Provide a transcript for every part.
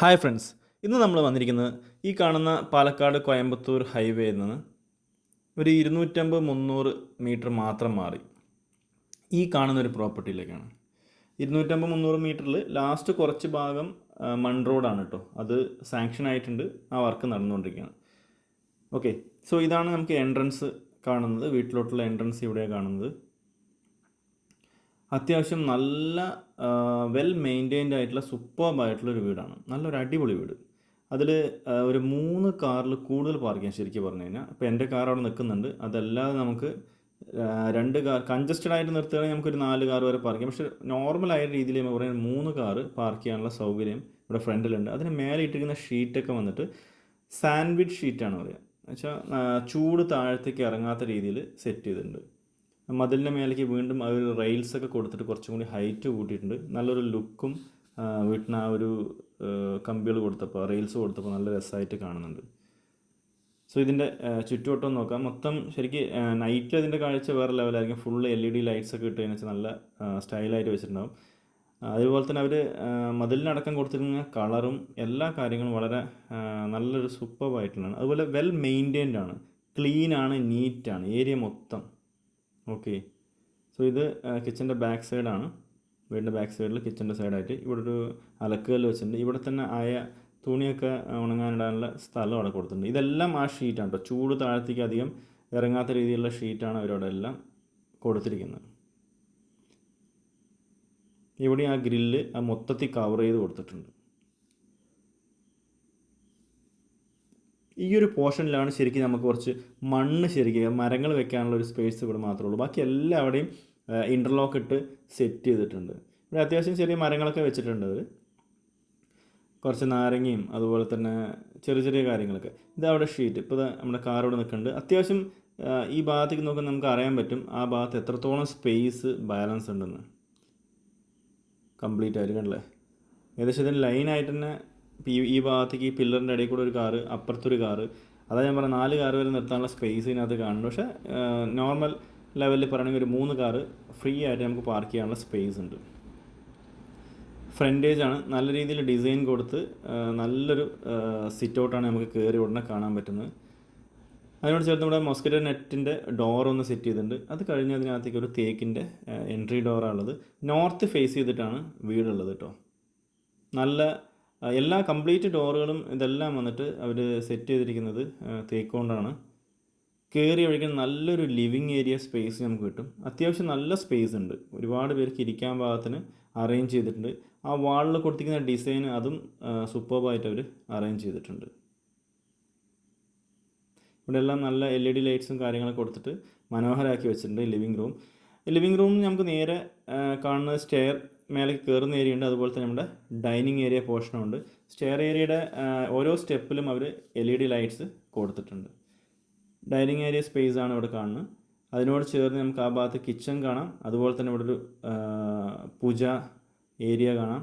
Hi friends ഇന്ന് നമ്മൾ വന്നിരിക്കുന്നത് ഈ കാണുന്ന പാലക്കാട് കോയമ്പത്തൂർ ഹൈവേയിൽ നിന്ന് ഒരു ഇരുന്നൂറ്റമ്പത് മുന്നൂറ് മീറ്റർ മാത്രം മാറി. ഈ കാണുന്ന ഒരു പ്രോപ്പർട്ടിയിലേക്കാണ്. ഇരുന്നൂറ്റമ്പത് മുന്നൂറ് മീറ്ററിൽ ലാസ്റ്റ് കുറച്ച് ഭാഗം മൺ റോഡാണ് കേട്ടോ അത് സാങ്ഷൻ ആയിട്ടുണ്ട്. ആ വർക്ക് നടന്നുകൊണ്ടിരിക്കുകയാണ്. ഓക്കെ സോ ഇതാണ് നമുക്ക് എൻട്രൻസ് കാണുന്നത്. വീട്ടിലോട്ടുള്ള എൻട്രൻസ് ഇവിടെയാണ് കാണുന്നത്. അത്യാവശ്യം നല്ല വെൽ മെയിന്റൈൻഡ് ആയിട്ടുള്ള സൂപ്പർബ് ആയിട്ടുള്ള ഒരു വീടാണ്. നല്ലൊരു അടിപൊളി വീട്. അതിൽ ഒരു മൂന്ന് കാറിൽ കൂടുതൽ പാർക്ക് ചെയ്യാൻ ശരിക്കും പറഞ്ഞു കഴിഞ്ഞാൽ ഇപ്പോൾ എന്റെ കാർ അവിടെ നിൽക്കുന്നുണ്ട്. അതല്ലാതെ നമുക്ക് രണ്ട് കാർ കൺജസ്റ്റഡ് ആയിട്ട് നിർത്തുകയാണെങ്കിൽ നമുക്കൊരു നാല് കാർ വരെ പാർക്ക് ചെയ്യാം. പക്ഷേ നോർമൽ ആയ രീതിയിൽ നമ്മൾ പറയുന്നത് മൂന്ന് കാർ പാർക്ക് ചെയ്യാനുള്ള സൗകര്യം ഇവിടെ ഫ്രണ്ടിലുണ്ട്. അതിന് മേലെ ഇട്ടിരിക്കുന്ന ഷീറ്റൊക്കെ വന്നിട്ട് സാൻഡ്വിച്ച് ഷീറ്റാണ് പറയുക. എന്നുവെച്ചാൽ ചൂട് താഴത്തേക്ക് ഇറങ്ങാത്ത രീതിയിൽ സെറ്റ് ചെയ്തിട്ടുണ്ട്. മതിലിന്റെ മേലേക്ക് വീണ്ടും ആ ഒരു റെയിൽസ് ഒക്കെ കൊടുത്തിട്ട് കുറച്ചും കൂടി ഹൈറ്റ് കൂട്ടിയിട്ടുണ്ട്. നല്ലൊരു ലുക്കും വീട്ടിന് ആ ഒരു കമ്പികൾ കൊടുത്തപ്പോൾ റെയിൽസ് കൊടുത്തപ്പോൾ നല്ല രസമായിട്ട് കാണുന്നുണ്ട്. സോ ഇതിന്റെ ചുറ്റുവട്ടം നോക്കാം. മൊത്തം ശരിക്കും നൈറ്റ് അതിന്റെ കാഴ്ച വേറെ ലെവലായിരിക്കും full L E D lights ഒക്കെ ഇട്ട് കഴിഞ്ഞാൽ നല്ല സ്റ്റൈലായിട്ട് വെച്ചിട്ടുണ്ടാവും. അതുപോലെ തന്നെ അവർ മതിലിനടക്കം കൊടുത്തിരിക്കുന്ന കളറും എല്ലാ കാര്യങ്ങളും വളരെ നല്ലൊരു സൂപ്പർബായിട്ടുള്ളതാണ് അതുപോലെ വെൽ മെയിന്റെയിൻഡ് ആണ്. ക്ലീൻ ആണ് നീറ്റാണ് ഏരിയ മൊത്തം. ഓക്കെ സോ ഇത് കിച്ചന്റെ ബാക്ക് സൈഡാണ് വീടിന്റെ ബാക്ക് സൈഡിൽ കിച്ചന്റെ സൈഡായിട്ട് ഇവിടെ ഒരു അലക്കുകല്ല് വെച്ചിട്ടുണ്ട്. ഇവിടെ തന്നെ ആയ തുണിയൊക്കെ ഉണങ്ങാനിടാനുള്ള സ്ഥലം അവിടെ കൊടുത്തിട്ടുണ്ട്. ഇതെല്ലാം ആ ഷീറ്റാണ് കേട്ടോ ചൂട് താഴത്തേക്ക് അധികം ഇറങ്ങാത്ത രീതിയിലുള്ള ഷീറ്റാണ് അവരവിടെ എല്ലാം കൊടുത്തിരിക്കുന്നത്. ഇവിടെ ആ ഗ്രില്ല് ആ മൊത്തത്തിൽ കവർ ചെയ്ത് കൊടുത്തിട്ടുണ്ട്. ഈ ഒരു പോർഷനിലാണ് ശരിക്കും നമുക്ക് കുറച്ച് മണ്ണ് ശരിക്കും മരങ്ങൾ വെക്കാനുള്ള ഒരു സ്പേസ് ഇവിടെ മാത്രമേ ഉള്ളൂ. ബാക്കി എല്ലാവിടെയും ഇന്റർലോക്ക് ഇട്ട് സെറ്റ് ചെയ്തിട്ടുണ്ട്. ഇവിടെ അത്യാവശ്യം ചെറിയ മരങ്ങളൊക്കെ വെച്ചിട്ടുണ്ട് കുറച്ച് നാരങ്ങയും അതുപോലെ തന്നെ ചെറിയ ചെറിയ കാര്യങ്ങളൊക്കെ. ഇത് അവിടെ ഷീറ്റ് ഇപ്പോൾ നമ്മുടെ കാർ ഇവിടെ നിൽക്കുന്നുണ്ട്. അത്യാവശ്യം ഈ ഭാഗത്തേക്ക് നോക്കുമ്പോൾ നമുക്ക് അറിയാൻ പറ്റും ആ ഭാഗത്ത് എത്രത്തോളം സ്പേസ് ബാലൻസ് ഉണ്ടെന്ന്. കംപ്ലീറ്റ് ആയിട്ട് അല്ലേ ഏകദേശം ഇതിന് ലൈനായിട്ട് തന്നെ ഈ ഈ ഭാഗത്തേക്ക് ഈ പില്ലറിന്റെ ഇടയിൽ കൂടെ ഒരു കാറ് അപ്പുറത്തൊരു കാറ്. അതാ ഞാൻ പറഞ്ഞ നാല് കാറ് വരെ നിർത്താനുള്ള സ്പേസ് ഇതിനകത്ത് കാണുന്നുണ്ട്. പക്ഷേ നോർമൽ ലെവലിൽ പറയുകയാണെങ്കിൽ ഒരു മൂന്ന് കാറ് ഫ്രീ ആയിട്ട് നമുക്ക് പാർക്ക് ചെയ്യാനുള്ള സ്പേസ് ഉണ്ട്. ഫ്രണ്ടേജ് ആണ്. നല്ല രീതിയിൽ ഡിസൈൻ കൊടുത്ത് നല്ലൊരു സിറ്റ് ഔട്ടാണ് നമുക്ക് കയറി ഉടനെ കാണാൻ പറ്റുന്നത്. അതിനോട് ചേർത്ത് നമ്മുടെ മൊസ്കിറ്റോ നെറ്റിന്റെ ഡോർ ഒന്ന് സെറ്റ് ചെയ്തിട്ടുണ്ട്. അത് കഴിഞ്ഞ് അതിനകത്തേക്ക് ഒരു തേക്കിന്റെ എൻട്രി ഡോറാണുള്ളത് നോർത്ത് ഫേസ് ചെയ്തിട്ടാണ് വീടുള്ളത് കേട്ടോ. നല്ല എല്ലാ കംപ്ലീറ്റ് ഡോറുകളും ഇതെല്ലാം വന്നിട്ട് അവർ സെറ്റ് ചെയ്തിരിക്കുന്നത് തേക്കോണ്ടാണ് തേക്ക് കൊണ്ടാണ് കയറി ഒഴിക്കാൻ നല്ലൊരു ലിവിങ് ഏരിയ സ്പേസ് നമുക്ക് കിട്ടും. അത്യാവശ്യം നല്ല സ്പേസ് ഉണ്ട്. ഒരുപാട് പേർക്ക് ഇരിക്കാൻ പാകത്തിന് അറേഞ്ച് ചെയ്തിട്ടുണ്ട്. ആ വാളിൽ കൊടുത്തിരിക്കുന്ന ഡിസൈൻ അതും സൂപ്പർബായിട്ട് അവർ അറേഞ്ച് ചെയ്തിട്ടുണ്ട്. ഇവിടെ എല്ലാം നല്ല എൽ ഇ ഡി ലൈറ്റ്സും കാര്യങ്ങളൊക്കെ കൊടുത്തിട്ട് മനോഹരമാക്കി വെച്ചിട്ടുണ്ട് ലിവിങ് റൂം ലിവിങ് റൂമിൽ നമുക്ക് നേരെ കാണുന്ന കാണുന്നത് സ്റ്റെയർ മേലേക്ക് കയറുന്ന ഏരിയ ഉണ്ട്. അതുപോലെ തന്നെ നമ്മുടെ ഡൈനിങ് ഏരിയ പോർഷനും ഉണ്ട്. സ്റ്റെയർ ഏരിയയുടെ ഓരോ സ്റ്റെപ്പിലും അവർ എൽ ഇ ഡി ലൈറ്റ്സ് കൊടുത്തിട്ടുണ്ട്. ഡൈനിങ് ഏരിയ സ്പേസ് ആണ് ഇവിടെ കാണുന്നത്. അതിനോട് ചേർന്ന് നമുക്ക് ആ ഭാഗത്ത് കിച്ചൺ കാണാം. അതുപോലെ തന്നെ ഇവിടെ ഒരു പൂജ ഏരിയ കാണാം.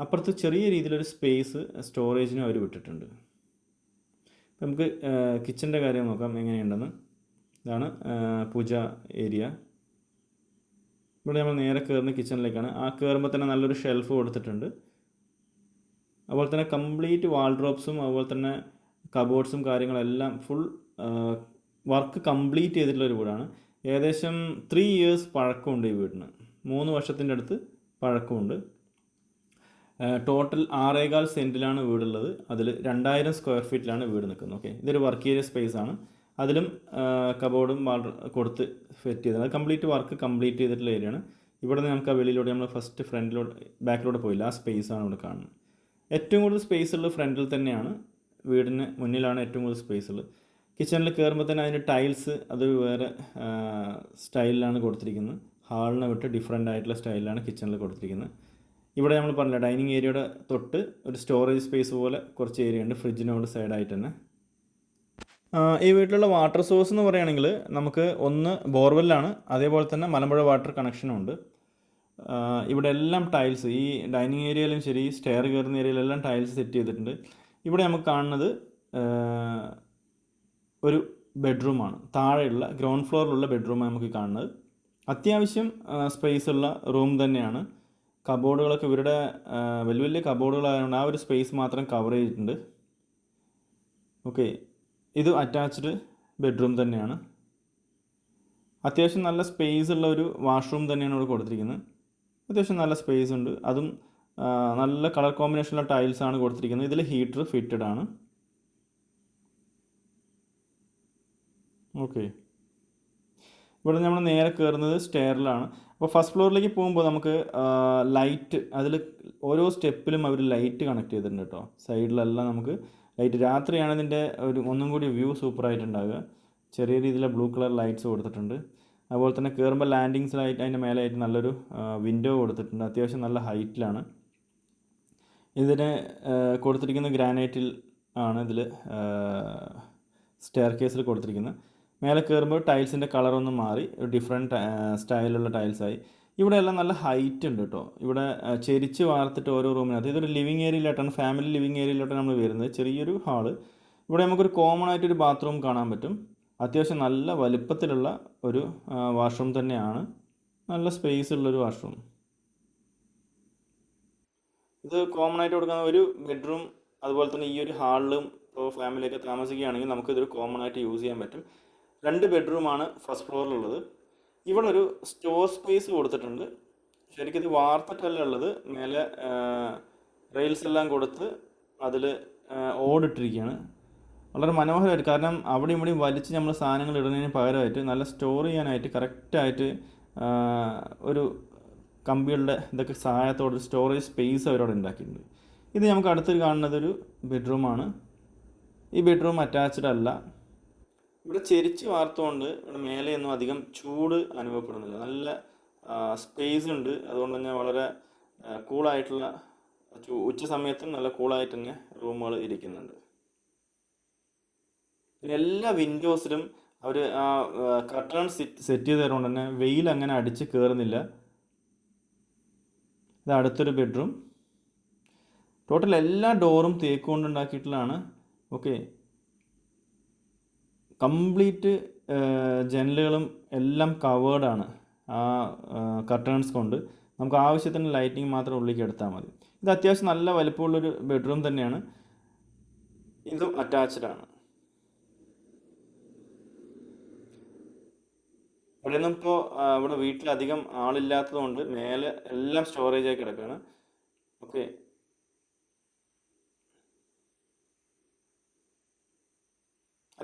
അപ്പുറത്ത് ചെറിയ രീതിയിലൊരു സ്പേസ് സ്റ്റോറേജിനും അവർ വിട്ടിട്ടുണ്ട്. നമുക്ക് കിച്ചന്റെ കാര്യം നോക്കാം. എങ്ങനെയുണ്ടെന്ന്. ഇതാണ് പൂജ ഏരിയ ഇവിടെ നമ്മൾ നേരെ കയറുന്ന കിച്ചണിലേക്കാണ് ആ കയറുമ്പോൾ തന്നെ നല്ലൊരു ഷെൽഫ് കൊടുത്തിട്ടുണ്ട്. അതുപോലെ തന്നെ കംപ്ലീറ്റ് വാൾഡ്രോപ്സും അതുപോലെ തന്നെ കബോർഡ്സും കാര്യങ്ങളെല്ലാം ഫുൾ വർക്ക് കംപ്ലീറ്റ് ചെയ്തിട്ടുള്ളൊരു വീടാണ്. ഏകദേശം ത്രീ ഇയേഴ്സ് പഴക്കമുണ്ട് ഈ വീടിന്. മൂന്ന് വർഷത്തിന്റെ അടുത്ത് പഴക്കമുണ്ട്. ടോട്ടൽ ആറേകാൽ സെന്റിലാണ് വീടുള്ളത്. അതിൽ രണ്ടായിരം സ്ക്വയർ ഫീറ്റിലാണ് വീട് നിൽക്കുന്നത്. ഓക്കെ ഇതൊരു വർക്ക് ഏരിയ സ്പേസ് ആണ്. അതിലും കബോർഡും വാൾ കൊടുത്ത് ഫിറ്റ് ചെയ്തത്. കംപ്ലീറ്റ് വർക്ക് കംപ്ലീറ്റ് ചെയ്തിട്ടുള്ള ഏരിയ ആണ് ഇവിടെ നിന്ന് നമുക്ക് ആ വെളിയിലൂടെ നമ്മൾ ഫസ്റ്റ് ഫ്രണ്ടിലൂടെ ബാക്കിലൂടെ പോയില്ല. ആ സ്പേസ് ആണ് ഇവിടെ കാണുന്നത്. ഏറ്റവും കൂടുതൽ സ്പേസ് ഉള്ളത് ഫ്രണ്ടിൽ തന്നെയാണ്. വീടിന് മുന്നിലാണ് ഏറ്റവും കൂടുതൽ സ്പേസ് ഉള്ളത്. കിച്ചണിൽ കയറുമ്പോൾ തന്നെ അതിന്റെ ടൈൽസ് അത് വേറെ സ്റ്റൈലിലാണ് കൊടുത്തിരിക്കുന്നത്. ഹാളിനെ വിട്ട് ഡിഫറെന്റ് ആയിട്ടുള്ള സ്റ്റൈലിലാണ് കിച്ചണിൽ കൊടുത്തിരിക്കുന്നത്. ഇവിടെ നമ്മൾ പറഞ്ഞില്ല ഡൈനിങ് ഏരിയയുടെ തൊട്ട് ഒരു സ്റ്റോറേജ് സ്പേസ് പോലെ കുറച്ച് ഏരിയ ഉണ്ട്. ഫ്രിഡ്ജിനോട് സൈഡായിട്ട് തന്നെ. ഈ വീട്ടിലുള്ള വാട്ടർ സോഴ്സ് എന്ന് പറയുകയാണെങ്കിൽ നമുക്ക് ഒന്ന് ബോർവെല്ലാണ് അതേപോലെ തന്നെ മലമ്പുഴ വാട്ടർ കണക്ഷനും ഉണ്ട്. ഇവിടെ എല്ലാം ടൈൽസ് ഈ ഡൈനിങ് ഏരിയയിലും ശരി സ്റ്റെയർ കയറുന്ന ഏരിയയിലെല്ലാം ടൈൽസ് സെറ്റ് ചെയ്തിട്ടുണ്ട്. ഇവിടെ നമുക്ക് കാണുന്നത് ഒരു ബെഡ്റൂമാണ് താഴെയുള്ള ഗ്രൗണ്ട് ഫ്ലോറിലുള്ള ബെഡ്റൂമാണ് നമുക്ക് കാണുന്നത്. അത്യാവശ്യം സ്പേസ് ഉള്ള റൂം തന്നെയാണ്. കബോർഡുകളൊക്കെ ഇവരുടെ വലിയ വലിയ കബോർഡുകളായതുകൊണ്ട് ആ ഒരു സ്പേസ് മാത്രം കവർ ചെയ്തിട്ടുണ്ട്. ഓക്കെ ഇത് അറ്റാച്ച്ഡ് ബെഡ്റൂം തന്നെയാണ്. അത്യാവശ്യം നല്ല സ്പേസ് ഉള്ള ഒരു വാഷ്റൂം തന്നെയാണ് ഇവിടെ കൊടുത്തിരിക്കുന്നത്. അത്യാവശ്യം നല്ല സ്പേസ് ഉണ്ട്. അതും നല്ല കളർ കോമ്പിനേഷനുള്ള ആണ് കൊടുത്തിരിക്കുന്നത്. ഇതിൽ ഹീറ്റർ ഫിറ്റഡ് ആണ്. ഓക്കെ ഇവിടെ നമ്മൾ നേരെ കയറുന്നത് സ്റ്റെയറിലാണ് അപ്പോൾ ഫസ്റ്റ് ഫ്ലോറിലേക്ക് പോകുമ്പോൾ നമുക്ക് ലൈറ്റ് അതിൽ ഓരോ സ്റ്റെപ്പിലും അവർ ലൈറ്റ് കണക്ട് ചെയ്തിട്ടുണ്ട് കേട്ടോ സൈഡിലെല്ലാം നമുക്ക് ലൈറ്റ് രാത്രിയാണ് ഇതിന്റെ ഒരു ഒന്നും കൂടി വ്യൂ സൂപ്പറായിട്ടുണ്ടാകുക ചെറിയ രീതിയിലെ ബ്ലൂ കളർ ലൈറ്റ്സ് കൊടുത്തിട്ടുണ്ട്. അതുപോലെ തന്നെ കയറുമ്പോൾ ലാൻഡിങ്സിലായിട്ട് അതിന്റെ മേലായിട്ട് നല്ലൊരു വിൻഡോ കൊടുത്തിട്ടുണ്ട്. അത്യാവശ്യം നല്ല ഹൈറ്റിലാണ്. ഇതിന് കൊടുത്തിരിക്കുന്ന ഗ്രാനൈറ്റിൽ ആണ് ഇതിൽ സ്റ്റെയർ കേസിൽ കൊടുത്തിരിക്കുന്നത്. മേലെ കയറുമ്പോൾ ടൈൽസിന്റെ കളറൊന്നും മാറി ഡിഫറെന്റ് സ്റ്റൈലുള്ള ടൈൽസായി. ഇവിടെ എല്ലാം നല്ല ഹൈറ്റ് ഉണ്ട് കേട്ടോ ഇവിടെ ചെരിച്ച് വാർത്തിട്ട് ഓരോ റൂമിനകത്ത് ഇതൊരു ലിവിങ് ഏരിയയിലോട്ടാണ് ഫാമിലി ലിവിങ് ഏരിയയിലോട്ടാണ് നമ്മൾ വരുന്നത്. ചെറിയൊരു ഹാൾ ഇവിടെ നമുക്കൊരു കോമൺ ആയിട്ടൊരു ബാത്റൂം കാണാൻ പറ്റും. അത്യാവശ്യം നല്ല വലിപ്പത്തിലുള്ള ഒരു വാഷ്റൂം തന്നെയാണ്. നല്ല സ്പേസ് ഉള്ളൊരു വാഷ്റൂം ഇത് കോമൺ ആയിട്ട് കൊടുക്കുന്ന ഒരു ബെഡ്റൂം അതുപോലെ തന്നെ ഈ ഒരു ഹാളിലും ഇപ്പോൾ ഫാമിലിയൊക്കെ താമസിക്കുകയാണെങ്കിൽ നമുക്കിതൊരു കോമൺ ആയിട്ട് യൂസ് ചെയ്യാൻ പറ്റും. രണ്ട് ബെഡ്റൂമാണ് ഫസ്റ്റ് ഫ്ലോറിലുള്ളത് ഇവിടെ ഒരു സ്റ്റോർ സ്പേസ് കൊടുത്തിട്ടുണ്ട്. ശരിക്കും ഇത് വാർത്തിട്ടല്ല ഉള്ളത് മേലെ റെയിൽസ് എല്ലാം കൊടുത്ത് അതിൽ ഓടിട്ടിരിക്കുകയാണ് വളരെ മനോഹരമായിട്ട് കാരണം അവിടെയും ഇവിടെയും വലിച്ച് നമ്മൾ സാധനങ്ങൾ ഇടുന്നതിന് പകരമായിട്ട് നല്ല സ്റ്റോർ ചെയ്യാനായിട്ട് കറക്റ്റായിട്ട് ഒരു കമ്പികളുടെ ഇതൊക്കെ സഹായത്തോടെ സ്റ്റോറേജ് സ്പേസ് അവരവിടെ ഉണ്ടാക്കിയിട്ടുണ്ട്. ഇത് നമുക്ക് അടുത്ത് കാണുന്നത് ഒരു ബെഡ്റൂമാണ് ഈ ബെഡ്റൂം അറ്റാച്ച്ഡ് അല്ല. ഇവിടെ ചെരിച്ച് വാർത്തുകൊണ്ട് ഇവിടെ മേലെയൊന്നും അധികം ചൂട് അനുഭവപ്പെടുന്നില്ല. നല്ല സ്പേസ് ഉണ്ട്. അതുകൊണ്ട് തന്നെ വളരെ കൂളായിട്ടുള്ള ഉച്ച സമയത്തും നല്ല കൂളായിട്ട് തന്നെ റൂമുകൾ ഇരിക്കുന്നുണ്ട്. പിന്നെ എല്ലാ വിൻഡോസിലും അവർ ആ കർട്ടൺ സെറ്റ് സെറ്റ് ചെയ്ത് തന്നെ വെയിൽ അങ്ങനെ അടിച്ച് കയറുന്നില്ല ഇത് അടുത്തൊരു ബെഡ്റൂം ടോട്ടൽ എല്ലാ ഡോറും തേക്ക് കൊണ്ടുണ്ടാക്കിയിട്ടുള്ളതാണ് ഓക്കെ കംപ്ലീറ്റ് ജനലുകളും എല്ലാം കവേർഡാണ് ആ കർട്ടേൺസ് കൊണ്ട്. നമുക്ക് ആവശ്യത്തിന് ലൈറ്റിംഗ് മാത്രം ഉള്ളിലേക്ക് എടുത്താൽ മതി. ഇത് അത്യാവശ്യം നല്ല വലിപ്പമുള്ളൊരു ബെഡ്റൂം തന്നെയാണ്. ഇതും അറ്റാച്ച്ഡ് ആണ്. ഇവിടെ നിന്നിപ്പോൾ ഇവിടെ വീട്ടിലധികം ആളില്ലാത്തതുകൊണ്ട് മേലെ എല്ലാം സ്റ്റോറേജ് ആയി കിടക്കുകയാണ് ഓക്കെ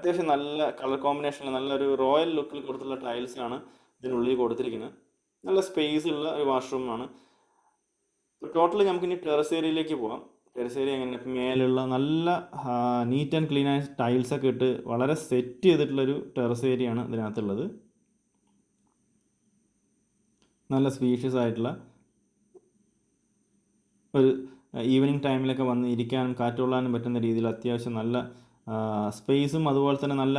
അത്യാവശ്യം നല്ല കളർ കോമ്പിനേഷനിൽ നല്ലൊരു റോയൽ ലുക്കിൽ കൊടുത്തുള്ള ടൈൽസ് ആണ് ഇതിനുള്ളിൽ കൊടുത്തിരിക്കുന്നത്. നല്ല സ്പേസ് ഉള്ള ഒരു വാഷ്റൂമാണ് ടോട്ടലി നമുക്കിനി ടെറസ് ഏരിയയിലേക്ക് പോവാം. ടെറസ് ഏരിയ എങ്ങനെ മേലുള്ള നല്ല നീറ്റ് ആൻഡ് ക്ലീൻ ആയ ടൈൽസ് ഒക്കെ ഇട്ട് വളരെ സെറ്റ് ചെയ്തിട്ടുള്ളൊരു ടെറസ് ഏരിയ ആണ് ഇതിനകത്തുള്ളത്. നല്ല സ്പീഷ്യസ് ആയിട്ടുള്ള ഒരു ഈവനിങ് ടൈമിലൊക്കെ വന്ന് ഇരിക്കാനും കാറ്റുകൊള്ളാനും പറ്റുന്ന രീതിയിൽ അത്യാവശ്യം നല്ല സ്പേസും അതുപോലെ തന്നെ നല്ല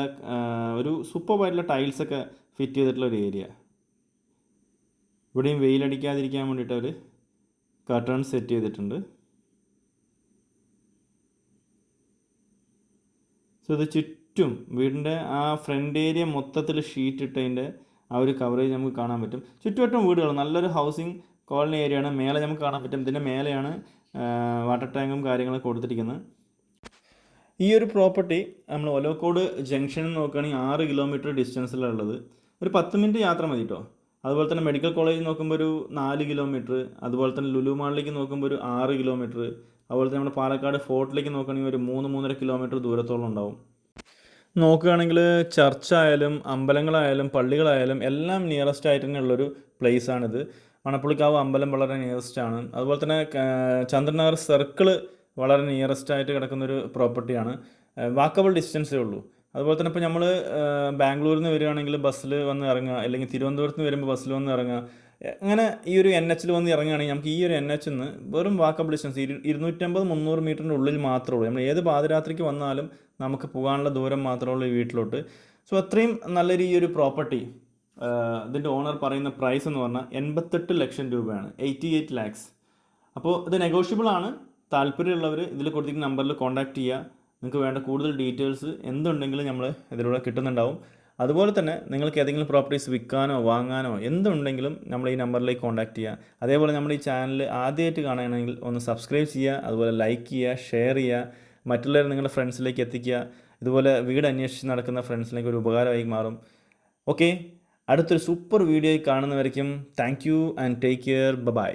ഒരു സൂപ്പറായിട്ടുള്ള ടൈൽസൊക്കെ ഫിറ്റ് ചെയ്തിട്ടുള്ള ഒരു ഏരിയ ഇവിടെയും വെയിലടിക്കാതിരിക്കാൻ വേണ്ടിയിട്ട് അവർ കർട്ടൺ സെറ്റ് ചെയ്തിട്ടുണ്ട്. സോ ഇത് ചുറ്റും വീടിന്റെ ആ ഫ്രണ്ട് ഏരിയ മൊത്തത്തിൽ ഷീറ്റ് ഇട്ടതിന്റെ ആ ഒരു കവറേജ് നമുക്ക് കാണാൻ പറ്റും. ചുറ്റുവട്ടം വീടുകൾ നല്ലൊരു ഹൗസിംഗ് കോളനി ഏരിയയാണ് മേലെ നമുക്ക് കാണാൻ പറ്റും. ഇതിന്റെ മേലെയാണ് വാട്ടർ ടാങ്കും കാര്യങ്ങളൊക്കെ കൊടുത്തിരിക്കുന്നത്. ഈ ഒരു പ്രോപ്പർട്ടി നമ്മൾ ഒലോക്കോട് ജംഗ്ഷനിൽ നോക്കുകയാണെങ്കിൽ ആറ് കിലോമീറ്റർ ഡിസ്റ്റൻസിലുള്ളത്. ഒരു പത്ത് മിനിറ്റ് യാത്ര മതി കേട്ടോ അതുപോലെ തന്നെ മെഡിക്കൽ കോളേജ് നോക്കുമ്പോൾ ഒരു നാല് കിലോമീറ്റർ അതുപോലെ തന്നെ ലുലു മാളിലേക്ക് നോക്കുമ്പോൾ ഒരു ആറ് കിലോമീറ്റർ അതുപോലെ തന്നെ നമ്മുടെ പാലക്കാട് ഫോർട്ടിലേക്ക് നോക്കുകയാണെങ്കിൽ ഒരു മൂന്ന് മൂന്നര കിലോമീറ്റർ ദൂരത്തോളം ഉണ്ടാവും. നോക്കുകയാണെങ്കിൽ ചർച്ചായാലും അമ്പലങ്ങളായാലും പള്ളികളായാലും എല്ലാം നിയറസ്റ്റ് ആയിട്ട് തന്നെ ഉള്ളൊരു place ആണിത്. മണപ്പുള്ളിക്കാവ് അമ്പലം വളരെ നിയറസ്റ്റ് ആണ്. അതുപോലെ തന്നെ ചന്ദ്രനഗർ സർക്കിൾ വളരെ നിയറസ്റ്റ് ആയിട്ട് കിടക്കുന്നൊരു പ്രോപ്പർട്ടിയാണ് വാക്കബിൾ ഡിസ്റ്റൻസേ ഉള്ളൂ. അതുപോലെ തന്നെ ഇപ്പോൾ നമ്മൾ ബാംഗ്ലൂരിൽ നിന്ന് വരികയാണെങ്കിൽ ബസ്സിൽ വന്ന് ഇറങ്ങുക അല്ലെങ്കിൽ തിരുവനന്തപുരത്ത് നിന്ന് വരുമ്പോൾ ബസ്സിൽ വന്ന് ഇറങ്ങുക അങ്ങനെ ഈ ഒരു എൻ എച്ചിൽ വന്ന് ഇറങ്ങുകയാണെങ്കിൽ നമുക്ക് ഈ ഒരു എൻ എച്ചിൽ നിന്ന് വെറും വാക്കബിൾ ഡിസ്റ്റൻസ് ഇരു ഇരുന്നൂറ്റമ്പത് മുന്നൂറ് മീറ്ററിന്റെ ഉള്ളിൽ മാത്രമേ ഉള്ളൂ. നമ്മൾ ഏത് പാതിരാത്രിക്ക് വന്നാലും നമുക്ക് പോകാനുള്ള ദൂരം മാത്രമേ ഉള്ളൂ ഈ വീട്ടിലോട്ട്. സോ അത്രയും നല്ലൊരു ഈ ഒരു പ്രോപ്പർട്ടി ഇതിന്റെ ഓണർ പറയുന്ന പ്രൈസ് എന്ന് പറഞ്ഞാൽ എൺപത്തെട്ട് ലക്ഷം രൂപയാണ്. എയ്റ്റി എയ്റ്റ് ലാക്സ് അപ്പോൾ ഇത് നെഗോഷ്യബിൾ ആണ്. താല്പര്യമുള്ളവർ ഇതിൽ കൊടുത്തിരിക്കുന്ന നമ്പറിൽ കോൺടാക്റ്റ് ചെയ്യുക നിങ്ങൾക്ക് വേണ്ട കൂടുതൽ ഡീറ്റെയിൽസ് എന്തുണ്ടെങ്കിലും നമ്മൾ ഇതിലൂടെ കിട്ടുന്നുണ്ടാവും. അതുപോലെ തന്നെ നിങ്ങൾക്ക് ഏതെങ്കിലും പ്രോപ്പർട്ടീസ് വിൽക്കാനോ വാങ്ങാനോ എന്തുണ്ടെങ്കിലും നമ്മൾ ഈ നമ്പറിലേക്ക് കോൺടാക്ട് ചെയ്യുക അതേപോലെ നമ്മൾ ഈ ചാനൽ ആദ്യമായിട്ട് കാണുകയാണെങ്കിൽ ഒന്ന് സബ്സ്ക്രൈബ് ചെയ്യുക അതുപോലെ ലൈക്ക് ചെയ്യുക ഷെയർ ചെയ്യുക മറ്റുള്ളവർ നിങ്ങളുടെ ഫ്രണ്ട്സിലേക്ക് എത്തിക്കുക ഇതുപോലെ വീട് അന്വേഷിച്ച് നടക്കുന്ന ഫ്രണ്ട്സിലേക്ക് ഒരു ഉപകാരമായി മാറും. ഓക്കെ അടുത്തൊരു സൂപ്പർ വീഡിയോയിൽ കാണുന്നവരേക്കും thank you and take care bye